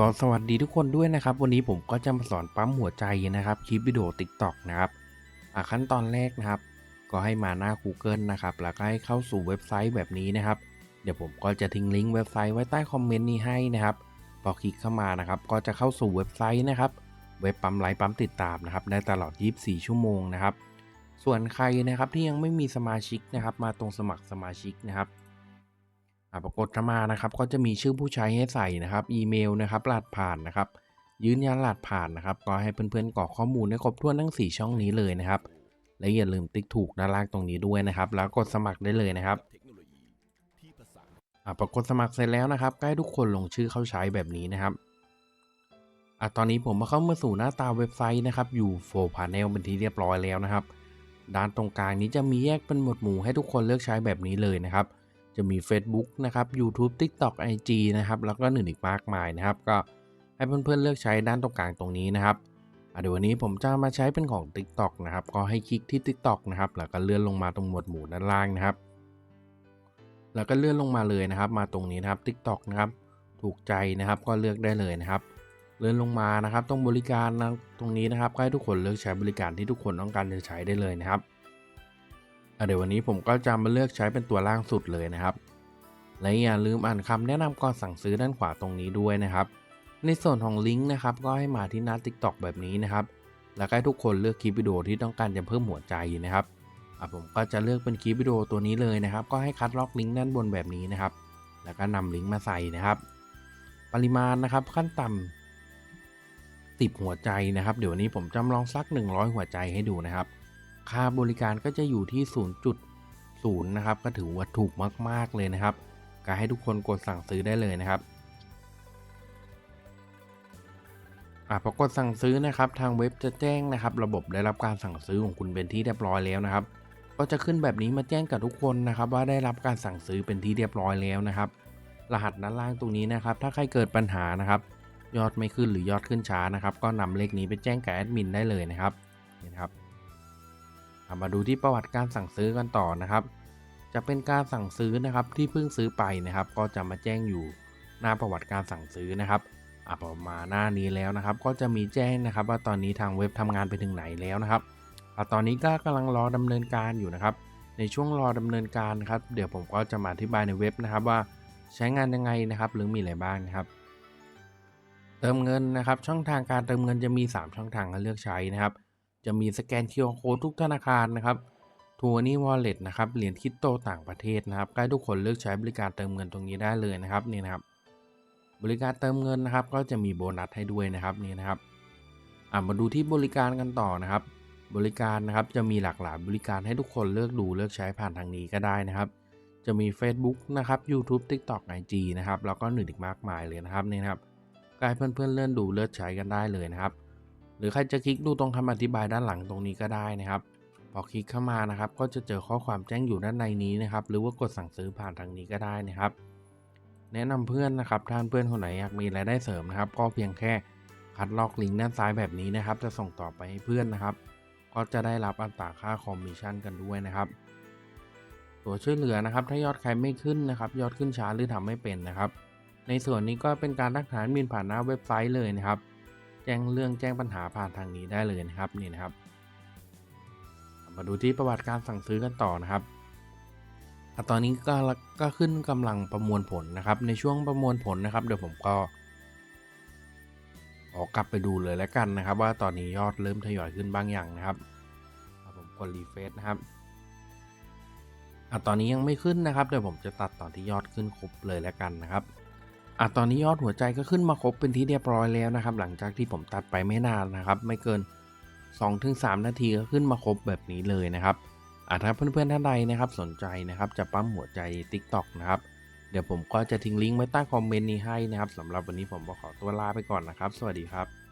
ก็สวัสดีทุกคนด้วยนะครับ วันนี้ผมก็จะมาสอนปั๊มหัวใจนะครับคลิปวิดีโอ TikTok นะครับขั้นตอนแรกนะครับ ก็ให้มาหน้า Google นะครับแล้วก็ให้เข้าสู่เว็บไซต์แบบนี้นะครับ เดี๋ยวผมก็จะทิ้งลิงก์เว็บไซต์ไว้ใต้คอมเมนต์นี้ให้นะครับพอคลิกเข้ามานะครับ ก็จะเข้าสู่เว็บไซต์นะครับ เว็บปั๊มไลค์ปั๊มติดตามนะครับได้ตลอด 24 ชั่วโมงนะครับ ส่วนใครนะครับที่ยังไม่มีสมาชิกนะครับ มาตรงสมัครสมาชิกนะครับ ปรากฏมานะครับ ก็จะมีชื่อผู้ใช้ให้ใส่นะครับ อีเมลนะครับรหัสผ่านนะครับ ยืนยันรหัสผ่านนะครับ ก็ให้เพื่อนๆกรอกข้อมูลให้ครบถ้วนทั้ง 4 ช่องนี้เลยนะครับ และอย่าลืมติ๊กถูกด้านล่างตรงนี้ด้วยนะครับ แล้วกดสมัครได้เลยนะครับอะปรากฏสมัครเสร็จแล้วนะครับ ใก็ให้ทุกคนลงชื่อเข้าใช้แบบนี้นะครับอะตอนนี้ผมมาเข้ามาสู่หน้าตาเว็บไซต์นะครับอยู่โฟล์พาเนลเป็นที่เรียบร้อยแล้วนะครับ ด้านตรงกลางนี้จะมีแยกเป็นหมวดหมู่ให้ทุกคนเลือกใช้แบบนี้เลยนะครับ จะมี Facebook นะครับ YouTube TikTok IG นะครับ แล้วก็หนึ่งอีกมากมายนะครับ ก็ให้เพื่อนๆเลือกใช้ด้านตรงกลางตรงนี้นะครับเดี๋ยววันนี้ผมจะมาใช้เป็นของ TikTok นะครับ ก็ให้คลิกที่ TikTok นะครับ แล้วก็เลื่อนลงมาตรงหมวดหมู่ด้านล่างนะครับ แล้วก็เลื่อนลงมาเลยนะครับ มาตรงนี้นะครับ TikTok นะครับ ถูกใจนะครับ ก็เลือกได้เลยนะครับ เลื่อนลงมานะครับ ตรงบริการนะตรงนี้นะครับ ให้ทุกคนเลือกใช้บริการที่ทุกคนต้องการจะใช้ได้เลยนะครับ เดี๋ยววันนี้ผมก็จะมาเลือกใช้เป็นตัวล่างสุดเลยนะครับ และอย่าลืมอ่านคำแนะนำก่อนสั่งซื้อด้านขวาตรงนี้ด้วยนะครับ ในส่วนของลิงก์นะครับก็ให้มาที่หน้า TikTok แบบนี้นะครับ แล้วให้ทุกคนเลือกคลิปวิดีโอที่ต้องการจะเพิ่มหัวใจนะครับผมก็จะเลือกเป็นคลิปวิดีโอตัวนี้เลยนะครับ ก็ให้คัดลอกลิงก์ด้านบนแบบนี้นะครับ แล้วก็นำลิงก์มาใส่นะครับ ปริมาณนะครับขั้นต่ำ10 หัวใจนะครับ เดี๋ยววันนี้ผมจำลองสัก 100 หัวใจให้ดูนะครับ ค่าบริการก็จะอยู่ที่ 0.0 นะครับ ก็ถือว่าถูกมาก ๆ เลยนะครับ ก็ให้ทุกคนกดสั่งซื้อได้เลยนะครับอะพอกดสั่งซื้อนะครับ ทางเว็บจะแจ้งนะครับ ระบบได้รับการสั่งซื้อของคุณเป็นที่เรียบร้อยแล้วนะครับ ก็จะขึ้นแบบนี้มาแจ้งกับทุกคนนะครับ ว่าได้รับการสั่งซื้อเป็นที่เรียบร้อยแล้วนะครับ รหัสด้านล่างตรงนี้นะครับ ถ้าใครเกิดปัญหานะครับ ยอดไม่ขึ้นหรือยอดขึ้นช้านะครับ ก็นำเลขนี้ไปแจ้งกับแอดมินได้เลยนะครับนี่นะครับ มาดูที่ประวัติการสั่งซื้อกันต่อนะครับ จะเป็นการสั่งซื้อนะครับที่เพิ่งซื้อไปนะครับ ก็จะมาแจ้งอยู่หน้าประวัติการสั่งซื้อนะครับอะพอมาหน้านี้แล้วนะครับ ก็จะมีแจ้งนะครับ ว่าตอนนี้ทางเว็บทำงานไปถึงไหนแล้วนะครับอะตอนนี้ก็กำลังรอดำเนินการอยู่นะครับ ในช่วงรอดำเนินการครับ เดี๋ยวผมก็จะมาอธิบายในเว็บนะครับว่าใช้งานยังไงนะครับ หรือมีอะไรบ้างนะครับ เติมเงินนะครับ ช่องทางการเติมเงินจะมี 3 ช่องทางให้เลือกใช้นะครับ จะมีสแกน QR Code ทุกธนาคารนะครับทัวร์นี่วอลเล็ตนะครับเหรียญคริปโตต่างประเทศนะครับใกล้ทุกคนเลือกใช้บริการเติมเงินตรงนี้ได้เลยนะครับนี่นะครับ บริการเติมเงินนะครับ ก็จะมีโบนัสให้ด้วยนะครับนี่นะครับมาดูที่บริการกันต่อนะครับ บริการนะครับจะมีหลากหลายบริการให้ทุกคนเลือกดูเลือกใช้ผ่านทางนี้ก็ได้นะครับ จะมี Facebook นะครับ YouTube TikTok IG นะครับแล้วก็หนึ่งอีกมากมายเลยนะครับนี่นะครับก็ให้เพื่อนๆเลื่อนดูเลือกใช้กันได้เลยนะครับ หรือใครจะคลิกดูตรงคำอธิบายด้านหลังตรงนี้ก็ได้นะครับ พอคลิกเข้ามานะครับ ก็จะเจอข้อความแจ้งอยู่ด้านในนี้นะครับ หรือว่ากดสั่งซื้อผ่านทางนี้ก็ได้นะครับ แนะนำเพื่อนนะครับท่านเพื่อนคนไหนอยากมีรายได้เสริมนะครับ ก็เพียงแค่คัดลอกลิงก์ด้านซ้ายแบบนี้นะครับ จะส่งต่อไปให้เพื่อนนะครับ ก็จะได้รับอัตราค่าคอมมิชชั่นกันด้วยนะครับตัวช่วยเหลือนะครับถ้ายอดใครไม่ขึ้นนะครับ ยอดขึ้นช้าหรือทำไม่เป็นนะครับ ในส่วนนี้ก็เป็นการทักฐานมินผ่านหน้าเว็บไซต์เลยนะครับ แจ้งเรื่องแจ้งปัญหาผ่านทางนี้ได้เลยนะครับนี่นะครับ มาดูที่ประวัติการสั่งซื้อกันต่อนะครับอะตอนนี้ก็ก็ขึ้นกำลังประมวลผลนะครับ ในช่วงประมวลผลนะครับ เดี๋ยวผมก็ขอกลับไปดูเลยแล้วกันนะครับ ว่าตอนนี้ยอดเริ่มทยอยขึ้นบางอย่างนะครับผมกดรีเฟซนะครับอะตอนนี้ยังไม่ขึ้นนะครับเดี๋ยวผมจะตัดตอนที่ยอดขึ้นครบเลยแล้วกันนะครับ อะตอนนี้ยอดหัวใจก็ขึ้นมาครบเป็นที่เรียบร้อยแล้วนะครับ หลังจากที่ผมตัดไปไม่นานนะครับ ไม่เกิน 2-3 นาทีก็ขึ้นมาครบแบบนี้เลยนะครับอะถ้าเพื่อนๆท่านใดนะครับสนใจนะครับจะปั๊มหัวใจ TikTok นะครับ เดี๋ยวผมก็จะทิ้งลิงก์ไว้ใต้คอมเมนต์นี้ให้นะครับสำหรับวันนี้ผมก็ขอตัวลาไปก่อนนะครับ สวัสดีครับ